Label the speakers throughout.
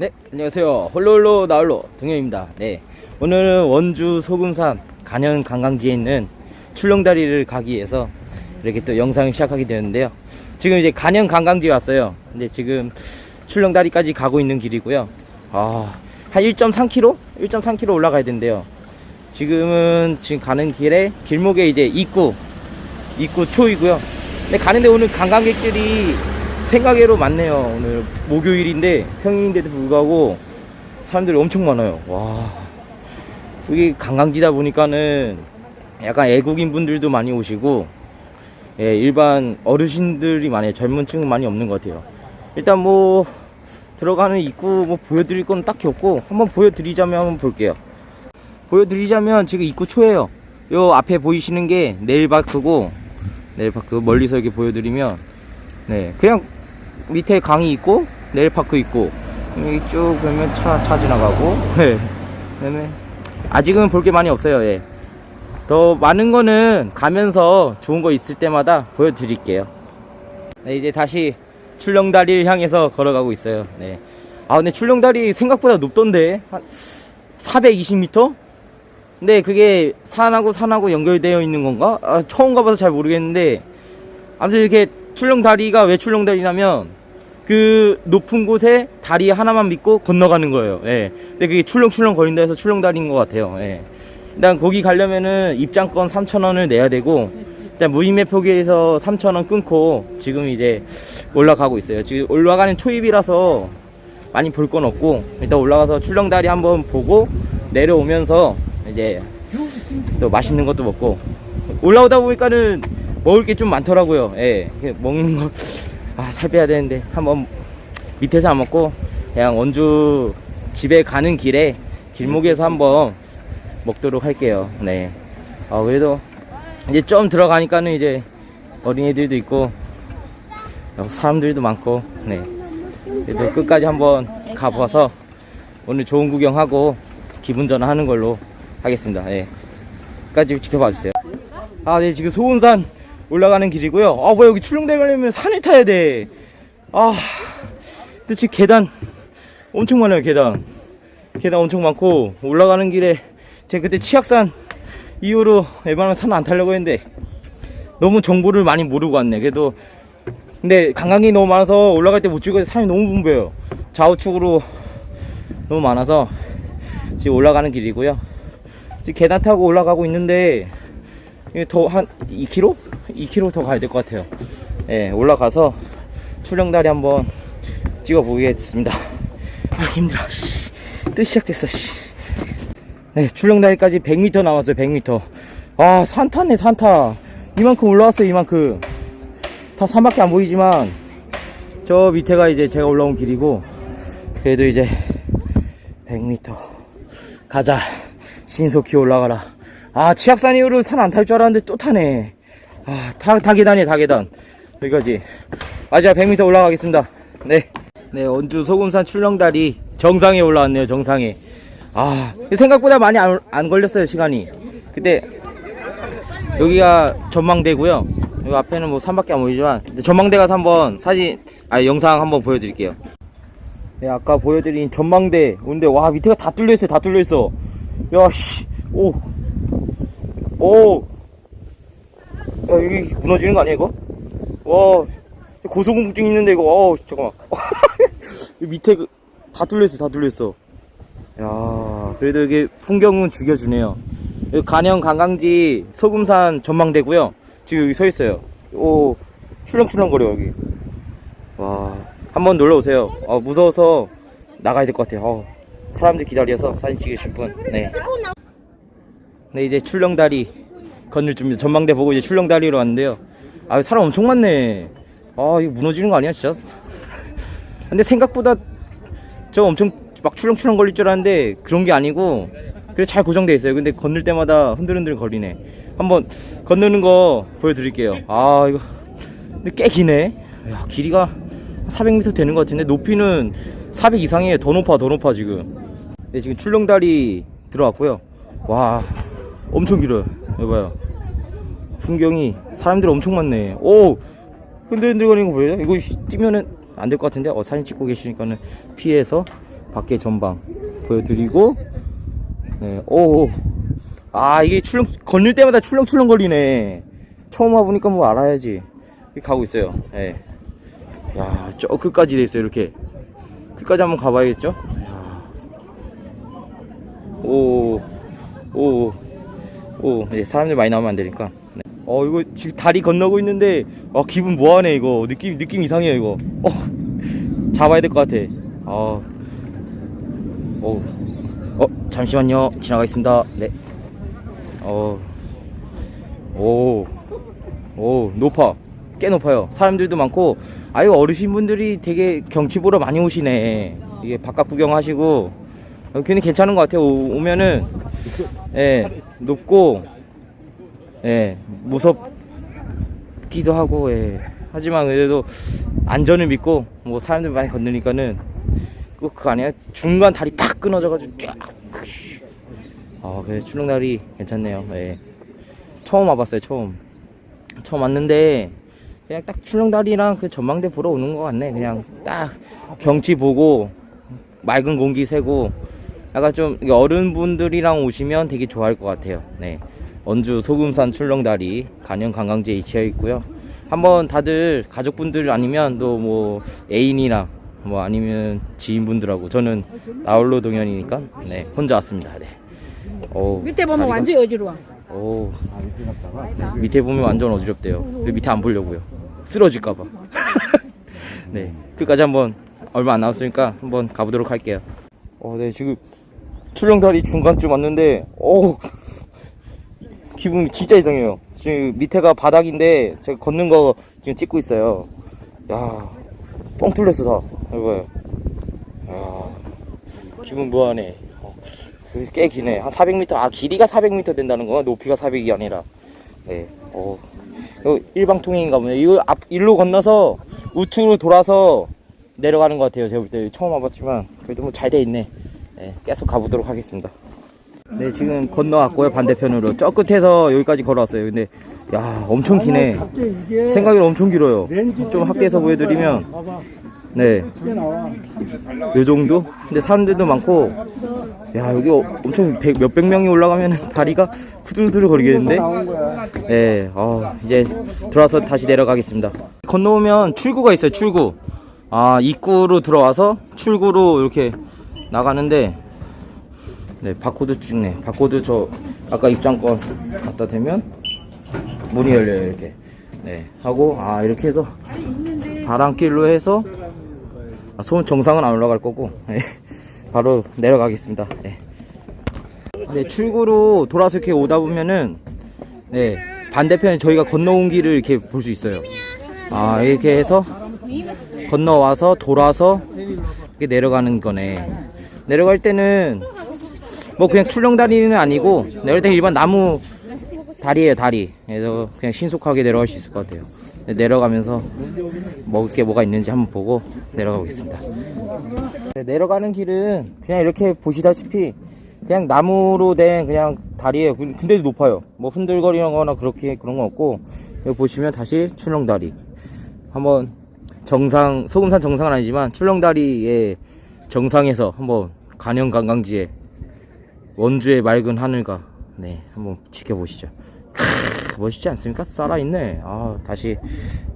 Speaker 1: 네, 안녕하세요. 홀로홀로 나홀로 동현입니다. 네, 오늘은 원주 소금산 간현 관광지에 있는 출렁다리를 가기 위해서 이렇게 또 영상을 시작하게 되는데요. 지금 이제 간현 관광지에 왔어요. 근데 지금 출렁다리까지 가고 있는 길이고요. 아, 한 1.3km? 1.3km 올라가야 된대요. 지금은 지금 가는 길에 길목에 이제 입구, 입구 초이고요. 근데 가는데 오늘 관광객들이 생각외로 많네요. 오늘 목요일인데 평일인데도 불구하고 사람들이 엄청 많아요. 와. 여기 관광지다 보니까는 약간 애국인 분들도 많이 오시고 예, 일반 어르신들이 많아요. 젊은 층은 많이 없는 것 같아요. 일단 뭐 들어가는 입구 뭐 보여드릴 건 딱히 없고 한번 보여드리자면 한번 볼게요. 보여드리자면 지금 입구 초예요. 요 앞에 보이시는 게 네일바크고 네일파크 멀리서 이렇게 보여드리면 네 그냥 밑에 강이 있고 네일파크 있고 여기 쭉 그러면 차, 차 지나가고 네 그다음에 아직은 볼 게 많이 없어요 예. 더 많은 거는 가면서 좋은 거 있을 때마다 보여드릴게요 네, 이제 다시 출렁다리를 향해서 걸어가고 있어요 네. 아 근데 출렁다리 생각보다 높던데 한 420m? 근데 그게 산하고 산하고 연결되어 있는 건가? 아, 처음 가봐서 잘 모르겠는데 아무튼 이렇게 출렁다리가 왜 출렁다리냐면 그 높은 곳에 다리 하나만 믿고 건너가는 거예요. 예. 근데 그게 출렁출렁 거린다 해서 출렁다리인 것 같아요. 예. 일단 거기 가려면은 입장권 3,000원을 내야 되고 일단 무인매 표기에서 3,000원 끊고 지금 이제 올라가고 있어요. 지금 올라가는 초입이라서 많이 볼 건 없고 일단 올라가서 출렁다리 한번 보고 내려오면서 이제 또 맛있는 것도 먹고 올라오다 보니까는 먹을 게 좀 많더라고요. 예. 먹는 거, 아, 살 빼야 되는데, 한번 밑에서 안 먹고, 그냥 원주 집에 가는 길에 길목에서 한번 먹도록 할게요. 네. 아, 그래도 이제 좀 들어가니까는 이제 어린이들도 있고, 어, 사람들도 많고, 네. 그래도 끝까지 한번 가봐서 오늘 좋은 구경하고 기분 전환하는 걸로 하겠습니다. 예. 끝까지 지켜봐 주세요. 아, 네, 지금 소운산 올라가는 길이고요. 아, 뭐야, 여기 출렁대 가려면 산을 타야 돼. 아, 근데 계단 엄청 많아요, 계단. 계단 엄청 많고, 올라가는 길에 제가 그때 치악산 이후로 웬만하면 산안 타려고 했는데, 너무 정보를 많이 모르고 왔네. 그래도, 근데 관광객이 너무 많아서 올라갈 때 못 찍어서 산이 너무 붐벼요. 좌우측으로 너무 많아서 지금 올라가는 길이고요. 지금 계단 타고 올라가고 있는데, 더한 2km? 2km 더 가야 될 것 같아요. 예, 올라가서 출렁다리 한번 찍어 보겠습니다. 아, 힘들어. 씨. 또 시작됐어, 씨. 네, 출렁다리까지 100m 남았어요, 100m. 아, 산타네, 산타. 이만큼 올라왔어요, 이만큼. 다 산밖에 안 보이지만, 저 밑에가 이제 제가 올라온 길이고, 그래도 이제 100m. 가자. 신속히 올라가라. 아, 치악산 이후로 산 안 탈 줄 알았는데 또 타네. 아, 다, 다 계단이에요, 다 계단. 여기까지. 마지막 100m 올라가겠습니다. 네. 네, 원주 소금산 출렁다리 정상에 올라왔네요, 정상에. 아, 생각보다 많이 안, 안 걸렸어요, 시간이. 근데, 여기가 전망대고요. 여기 앞에는 뭐 산밖에 안 보이지만, 전망대 가서 한번 사진, 아, 영상 한번 보여드릴게요. 네, 아까 보여드린 전망대. 근데, 와, 밑에가 다 뚫려있어요, 다 뚫려있어. 야, 씨. 오. 오. 야, 여기 무너지는 거 아니야, 이거? 와, 고소공증 있는데, 이거, 어우, 잠깐만. 밑에 그, 다 뚫려있어, 다 뚫려있어. 야 그래도 이게 풍경은 죽여주네요. 여기 간영 관광지 소금산 전망대고요. 지금 여기 서 있어요. 오, 출렁출렁거려, 여기. 와, 한번 놀러 오세요. 어, 무서워서 나가야 될 것 같아요. 어, 사람들 기다려서 사진 찍으실 분. 네. 네, 이제 출렁다리 건널 준비. 전망대 보고 이제 출렁다리로 왔는데요. 아, 사람 엄청 많네. 아, 이거 무너지는 거 아니야, 진짜? 근데 생각보다 저 엄청 막 출렁출렁 걸릴 줄 알았는데 그런 게 아니고 그래 잘 고정돼 있어요. 근데 건널 때마다 흔들흔들 거리네. 한번 건너는 거 보여드릴게요. 아, 이거 근데 꽤 기네. 야, 길이가 400m 되는 것 같은데 높이는 400 이상이에요. 더 높아, 더 높아 지금. 네, 지금 출렁다리 들어왔고요. 와, 엄청 길어요. 여봐요. 풍경이 사람들 엄청 많네. 오, 흔들흔들거리는 거 보여요? 이거 뛰면은 안 될 것 같은데. 어, 사진 찍고 계시니까는 피해서 밖에 전방 보여드리고 네, 오, 아 이게 출렁 건널 때마다 출렁출렁 거리네. 처음 와 보니까 뭐 알아야지. 가고 있어요. 예. 야, 저 끝까지 돼 있어요. 이렇게 끝까지 한번 가봐야겠죠? 야. 오, 오, 오, 이제 사람들 많이 나오면 안 되니까. 네. 어 이거 지금 다리 건너고 있는데 아 기분 뭐하네 이거 느낌 느낌 이상해요 이거. 어 잡아야 될 것 같아. 아, 오. 어, 잠시만요. 지나가겠습니다. 네. 어, 오, 오, 높아. 꽤 높아요. 사람들도 많고, 아유, 어르신분들이 되게 경치 보러 많이 오시네. 이게 바깥 구경하시고, 어, 괜히 괜찮은 것 같아요. 오, 오면은, 예, 높고, 예, 무섭기도 하고, 예. 하지만 그래도 안전을 믿고, 뭐 사람들 많이 건너니까는, 그, 그거 아니야? 중간 다리 팍 끊어져가지고 쫙. 아, 그래, 출렁다리 괜찮네요. 예. 처음 와봤어요, 처음. 처음 왔는데, 그냥 딱 출렁다리랑 그 전망대 보러 오는 것 같네. 그냥 딱 경치 보고, 맑은 공기 새고, 약간 좀 어른분들이랑 오시면 되게 좋아할 것 같아요. 네. 원주 소금산 출렁다리 간현 관광지에 위치해 있고요. 한번 다들 가족분들 아니면 또 뭐 애인이나 뭐 아니면 지인분들하고 저는 나홀로 동현이니까 네 혼자 왔습니다. 네. 오,
Speaker 2: 밑에 보면
Speaker 1: 다리가-
Speaker 2: 완전히 어지러워.
Speaker 1: 오 밑에 보면 완전 어지럽대요. 왜 밑에 안 보려고요? 쓰러질까봐. 네 끝까지 한번 얼마 안 남았으니까 한번 가보도록 할게요. 어, 네 지금 출렁다리 중간쯤 왔는데 오 기분이 진짜 이상해요. 지금 밑에가 바닥인데 제가 걷는 거 지금 찍고 있어요. 야, 뻥 뚫렸어 다. 이거요. 야, 기분 뭐하네. 어, 그꽤 기네. 한 400m. 아, 길이가 400m 된다는 거. 높이가 400이 아니라. 네. 어, 이거 일방통행인가 보네. 이거 앞 일로 건너서 우측으로 돌아서 내려가는 것 같아요. 제가 볼 때 처음 와봤지만 그래도 뭐 잘 돼 있네. 네, 계속 가보도록 하겠습니다. 네, 지금 건너왔고요. 반대편으로. 저 끝에서 여기까지 걸어왔어요. 근데, 야, 엄청 기네. 생각이 엄청 길어요. 좀 확대해서 보여드리면, 네, 요 정도? 근데 사람들도 많고, 야, 여기 엄청 백, 몇백 명이 올라가면 다리가 후들후들 거리겠는데? 네, 어, 이제 들어와서 다시 내려가겠습니다. 건너오면 출구가 있어요, 출구. 아, 입구로 들어와서 출구로 이렇게 나가는데, 네, 바코드 찍네. 바코드 저 아까 입장권 갖다 대면 문이 열려요, 이렇게. 네, 하고 아 이렇게 해서 바람길로 해서 아, 손 정상은 안 올라갈 거고 네, 바로 내려가겠습니다. 네. 네, 출구로 돌아서 이렇게 오다 보면은 네 반대편에 저희가 건너온 길을 이렇게 볼 수 있어요. 아 이렇게 해서 건너와서 돌아서 이렇게 내려가는 거네. 내려갈 때는 뭐 그냥 출렁 다리는 아니고 내려갈 때 일반 나무 다리예요 다리. 그래서 그냥 신속하게 내려갈 수 있을 것 같아요. 네, 내려가면서 먹을 게 뭐가 있는지 한번 보고 내려가 보겠습니다. 네, 내려가는 길은 그냥 이렇게 보시다시피 그냥 나무로 된 그냥 다리예요. 근- 근데도 높아요. 뭐 흔들거리는 거나 그렇게 그런 건 없고 여기 보시면 다시 출렁다리. 한번 정상 소금산 정상은 아니지만 출렁다리의 정상에서 한번 간현 관광지에 원주의 맑은 하늘과 네 한번 지켜보시죠. 크으, 멋있지 않습니까? 살아있네. 아 다시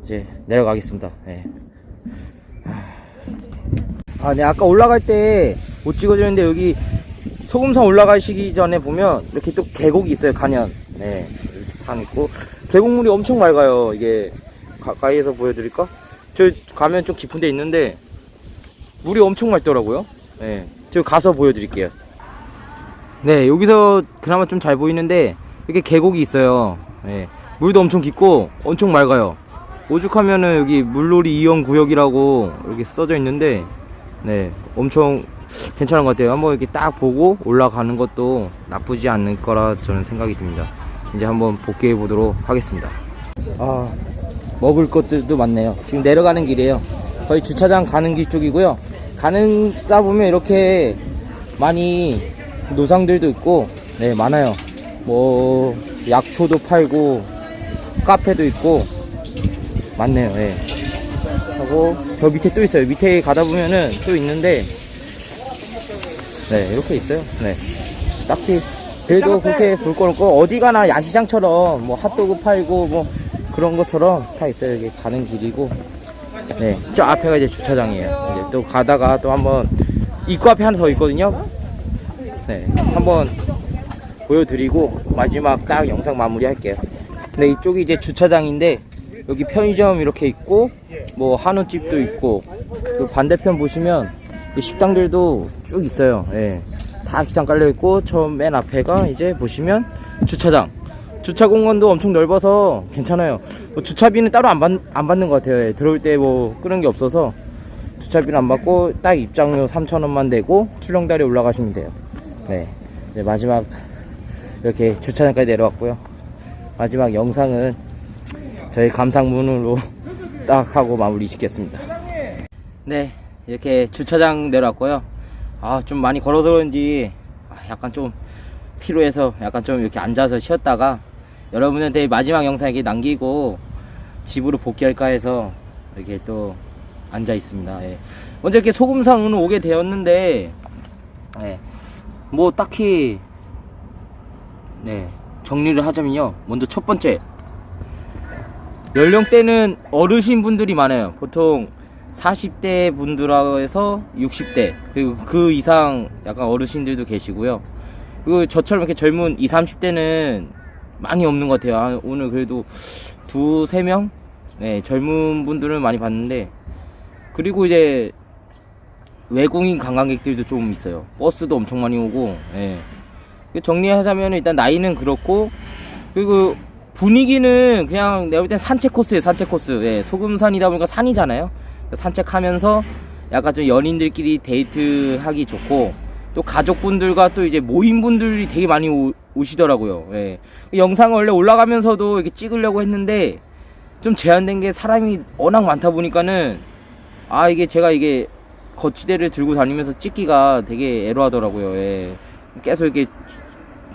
Speaker 1: 이제 내려가겠습니다. 네. 아, 네 아까 올라갈 때 못 찍어주는데 여기 소금산 올라가시기 전에 보면 이렇게 또 계곡이 있어요. 간연. 네 이렇게 산 있고 계곡물이 엄청 맑아요. 이게 가까이에서 보여드릴까? 저 가면 좀 깊은 데 있는데 물이 엄청 맑더라고요. 네, 저 가서 보여드릴게요. 네, 여기서 그나마 좀 잘 보이는데 이렇게 계곡이 있어요. 네, 물도 엄청 깊고 엄청 맑아요. 오죽하면은 여기 물놀이 이용 구역이라고 이렇게 써져 있는데 네, 엄청 괜찮은 것 같아요. 한번 이렇게 딱 보고 올라가는 것도 나쁘지 않을 거라 저는 생각이 듭니다. 이제 한번 복귀해 보도록 하겠습니다. 아, 먹을 것들도 많네요. 지금 내려가는 길이에요. 거의 주차장 가는 길 쪽이고요. 가는다 보면 이렇게 많이 노상들도 있고, 네, 많아요. 뭐, 약초도 팔고, 카페도 있고, 많네요, 예. 하고, 저 밑에 또 있어요. 밑에 가다 보면은 또 있는데, 네, 이렇게 있어요. 네. 딱히 그래도 그렇게 볼거 없고 어디 가나 야시장처럼 뭐 핫도그 팔고 뭐 그런 것처럼 다 있어요. 여기 가는 길이고. 네. 저 앞에가 이제 주차장이에요. 이제 또 가다가 또 한번 입구 앞에 하나 더 있거든요. 네. 한번 보여드리고 마지막 딱 영상 마무리 할게요. 네, 이쪽이 이제 주차장인데 여기 편의점 이렇게 있고 뭐 한우집도 있고 그 반대편 보시면 이 식당들도 쭉 있어요. 예. 다 식당 깔려 있고 처음 맨 앞에가 이제 보시면 주차장. 주차 공간도 엄청 넓어서 괜찮아요. 뭐 주차비는 따로 안, 받, 안 받는 것 같아요. 예, 들어올 때 뭐 끄는 게 없어서 주차비는 안 받고 딱 입장료 3,000원만 내고 출렁다리 올라가시면 돼요. 네. 이제 마지막 이렇게 주차장까지 내려왔고요. 마지막 영상은 저희 감상문으로 딱 하고 마무리 짓겠습니다. 네, 이렇게 주차장 내려왔고요. 아, 좀 많이 걸어서 그런지 아, 약간 좀 피로해서 약간 좀 이렇게 앉아서 쉬었다가 여러분한테 마지막 영상 이렇게 남기고 집으로 복귀할까 해서 이렇게 또 앉아 있습니다. 예. 먼저 이렇게 소금산 오늘 오게 되었는데, 예. 뭐 딱히 네 정리를 하자면요. 먼저 첫 번째 연령대는 어르신 분들이 많아요. 보통 40대 분들하고 해서 60대 그리고 그 이상 약간 어르신들도 계시고요. 그리고 저처럼 이렇게 젊은 20, 30대는 많이 없는 것 같아요. 아, 오늘 그래도 두 세 명 네, 젊은 분들은 많이 봤는데 그리고 이제 외국인 관광객들도 좀 있어요. 버스도 엄청 많이 오고 예. 그 정리하자면 일단 나이는 그렇고 그리고 분위기는 그냥 내가 볼 땐 산책 코스예요 산책 코스 예, 소금산이다 보니까 산이잖아요 산책하면서 약간 좀 연인들끼리 데이트하기 좋고 또 가족분들과 또 이제 모임분들이 되게 많이 오, 오시더라고요 예. 그 영상을 원래 올라가면서도 이렇게 찍으려고 했는데 좀 제한된 게 사람이 워낙 많다 보니까는 아 이게 제가 이게 거치대를 들고 다니면서 찍기가 되게 애로하더라고요 예. 계속 이렇게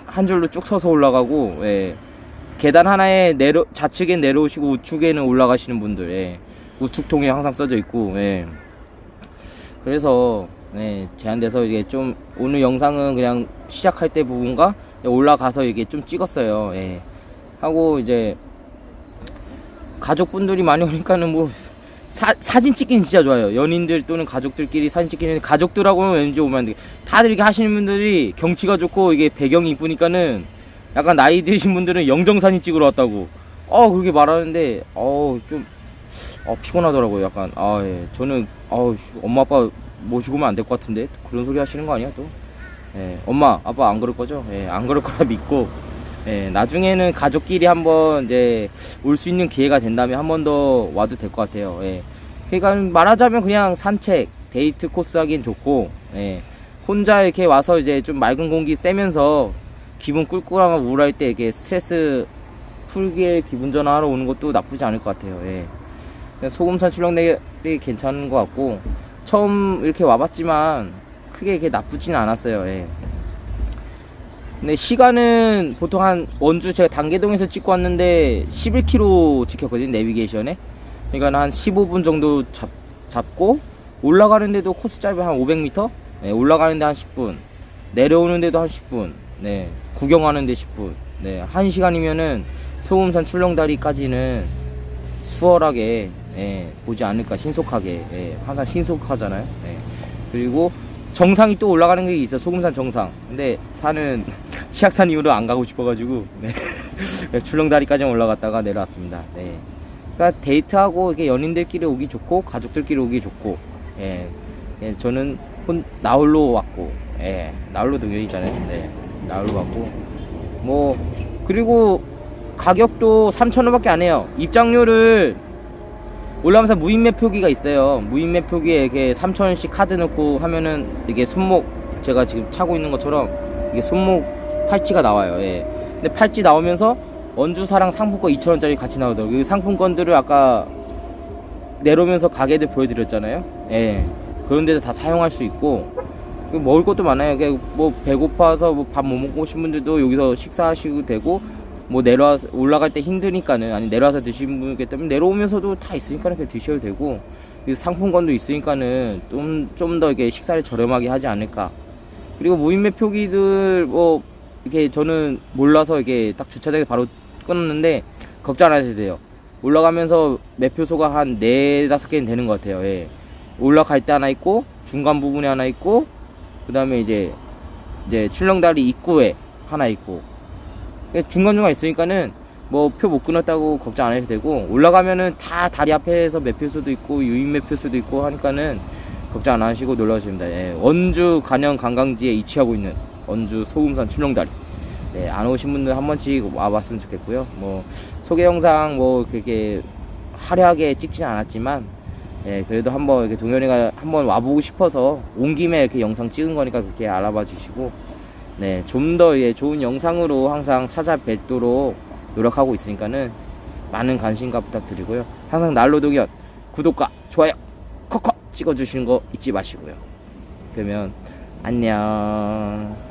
Speaker 1: 한 줄로 쭉 서서 올라가고 예. 계단 하나에 내려 좌측엔 내려오시고 우측에는 올라가시는 분들 예. 우측 통에 항상 써져 있고 예. 그래서 예, 제한돼서 이게 좀 오늘 영상은 그냥 시작할 때 부분과 올라가서 이게 좀 찍었어요 예. 하고 이제 가족분들이 많이 오니까는 뭐 사, 사진 찍기는 진짜 좋아요. 연인들 또는 가족들끼리 사진 찍기는 가족들하고는 왠지 오면 안 돼. 다들 이렇게 하시는 분들이 경치가 좋고 이게 배경이 이쁘니까는 약간 나이 드신 분들은 영정 사진 찍으러 왔다고. 어 그렇게 말하는데 어좀 어, 피곤하더라고요. 약간 아 예. 저는 씨, 엄마 아빠 모시고 오면 안 될 것 같은데 그런 소리 하시는 거 아니야 또? 예. 엄마 아빠 안 그럴 거죠? 예. 안 그럴 거라 믿고 예, 나중에는 가족끼리 한번 이제 올 수 있는 기회가 된다면 한 번 더 와도 될 것 같아요. 예. 그러니까 말하자면 그냥 산책, 데이트 코스 하기엔 좋고, 예. 혼자 이렇게 와서 이제 좀 맑은 공기 쐬면서 기분 꿀꿀하고 우울할 때 이렇게 스트레스 풀기에 기분 전환하러 오는 것도 나쁘지 않을 것 같아요. 예. 소금산 출렁다리 괜찮은 것 같고, 처음 이렇게 와봤지만 크게 이렇게 나쁘지는 않았어요. 예. 근데 시간은 보통 한 원주 제가 단계동에서 찍고 왔는데 11km 찍혔거든요 내비게이션에 그러니까 한 15분 정도 잡, 잡고 올라가는데도 코스 짧이 한 500m 네, 올라가는데 한 10분 내려오는데도 한 10분 네 구경하는데 10분 네 1 시간이면은 소금산 출렁다리까지는 수월하게 예, 보지 않을까 신속하게 예, 항상 신속하잖아요 예. 그리고 정상이 또 올라가는 게 있어 소금산 정상 근데 산은 치악산 이후로 안 가고 싶어가지고 네. 출렁다리까지 올라갔다가 내려왔습니다 네. 그러니까 데이트하고 이게 연인들끼리 오기 좋고 가족들끼리 오기 좋고 예. 예, 저는 혼 나홀로 왔고 예. 나홀로 동행이잖아요 네. 나홀로 왔고 뭐 그리고 가격도 3,000원밖에 안 해요 입장료를 올라가면서 무인매 표기가 있어요. 무인매 표기에 이렇게 3,000원씩 카드 넣고 하면은 이게 손목 제가 지금 차고 있는 것처럼 이게 손목 팔찌가 나와요. 예. 근데 팔찌 나오면서 원주사랑 상품권 2,000원짜리 같이 나오더라고요. 그 상품권들을 아까 내려오면서 가게들 보여드렸잖아요. 예. 그런 데서 다 사용할 수 있고 그 먹을 것도 많아요. 그뭐 배고파서 뭐밥못 먹고 오신 분들도 여기서 식사하시고 되고 뭐 내려와 올라갈 때 힘드니까는 아니 내려와서 드시는 분이기 때문에 내려오면서도 다 있으니까 그렇게 드셔도 되고 이 상품권도 있으니까는 좀 좀 더 이게 식사를 저렴하게 하지 않을까 그리고 무인맵 표기들 뭐 이렇게 저는 몰라서 이게 딱 주차장에 바로 끊었는데 걱정 안 하셔도 돼요. 올라가면서 매표소가 한 네 다섯 개는 되는 것 같아요. 예. 올라갈 때 하나 있고 중간 부분에 하나 있고 그 다음에 이제 이제 출렁다리 입구에 하나 있고 중간 중간 있으니까는 뭐 표 못 끊었다고 걱정 안 해도 되고 올라가면은 다 다리 앞에서 매표소도 있고 유인 매표소도 있고 하니까는 걱정 안 하시고 놀러 오시면 됩니다. 예. 원주 간영 관광지에 위치하고 있는 원주 소금산 출렁다리. 네, 안 오신 분들 한 번씩 와봤으면 좋겠고요. 뭐 소개 영상 뭐 그렇게 화려하게 찍진 않았지만 예, 그래도 한번 이렇게 동현이가 한번 와보고 싶어서 온 김에 이렇게 영상 찍은 거니까 그렇게 알아봐 주시고 네, 좀 더 예, 좋은 영상으로 항상 찾아뵙도록 노력하고 있으니까는 많은 관심과 부탁드리고요. 항상 날로 동현 구독과 좋아요 콕콕 찍어주시는 거 잊지 마시고요. 그러면 안녕.